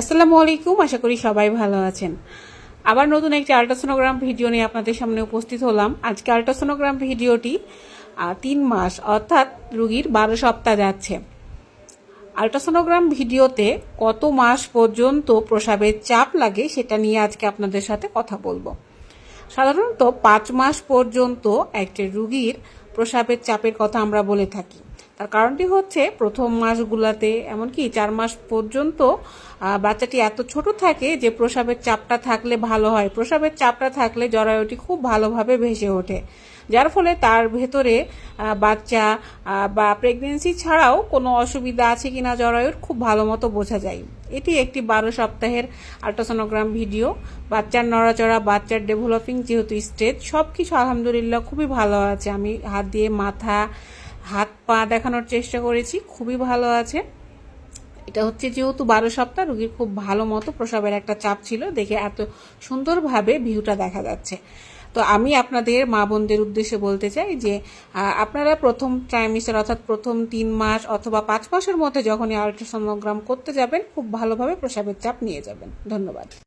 আসসালামু আলাইকুম আশা করি সবাই ভালো আছেন। আবার নতুন একটি আল্ট্রাসোনোগ্রাম ভিডিও নিয়ে আপনাদের সামনে উপস্থিত হলাম। আজকে আল্ট্রাসোনোগ্রাম ভিডিওটি তিন মাস, অর্থাৎ রুগীর বারো সপ্তাহ যাচ্ছে। আল্ট্রাসোনোগ্রাম ভিডিওতে কত মাস পর্যন্ত প্রসাবের চাপ লাগে সেটা নিয়ে আজকে আপনাদের সাথে কথা বলব। সাধারণত পাঁচ মাস পর্যন্ত একটি রুগীর প্রসাবের চাপের কথা আমরা বলে থাকি। তার কারণটি হচ্ছে প্রথম মাসগুলাতে, এমনকি চার মাস পর্যন্ত বাচ্চাটি এত ছোট থাকে যে প্রসাবের চাপটা থাকলে ভালো হয়। প্রসাবের চাপটা থাকলে জরায়ুটি খুব ভালোভাবে ভেসে ওঠে। যার ফলে তার ভেতরে বাচ্চা বা প্রেগনেন্সি ছাড়াও কোনো অসুবিধা আছে কি না জরায়ুর খুব ভালো মতো বোঝা যায়। এটি একটি বারো সপ্তাহের আল্ট্রাসোনোগ্রাম ভিডিও বাচ্চার নড়াচড়া, বাচ্চার ডেভেলপিং যেহেতু স্টেজ সব কিছু আলহামদুলিল্লাহ খুবই ভালো আছে। আমি হাত দিয়ে মাথা হাত পা দেখানোর চেষ্টা করেছি, খুবই ভালো আছে। এটা হচ্ছে যেহেতু বারো সপ্তাহ, রুগীর খুব ভালো মতো প্রসবের একটা চাপ ছিল, দেখে এত সুন্দরভাবে ভিউটা দেখা যাচ্ছে। তো আমি আপনাদের মা বোনদের উদ্দেশ্যে বলতে চাই যে আপনারা প্রথম ট্রাইমিস্টার অর্থাৎ প্রথম তিন মাস অথবা পাঁচ মাসের মধ্যে যখনই আল্ট্রাসোনোগ্রাম করতে যাবেন, খুব ভালোভাবে প্রসাবের চাপ নিয়ে যাবেন। ধন্যবাদ।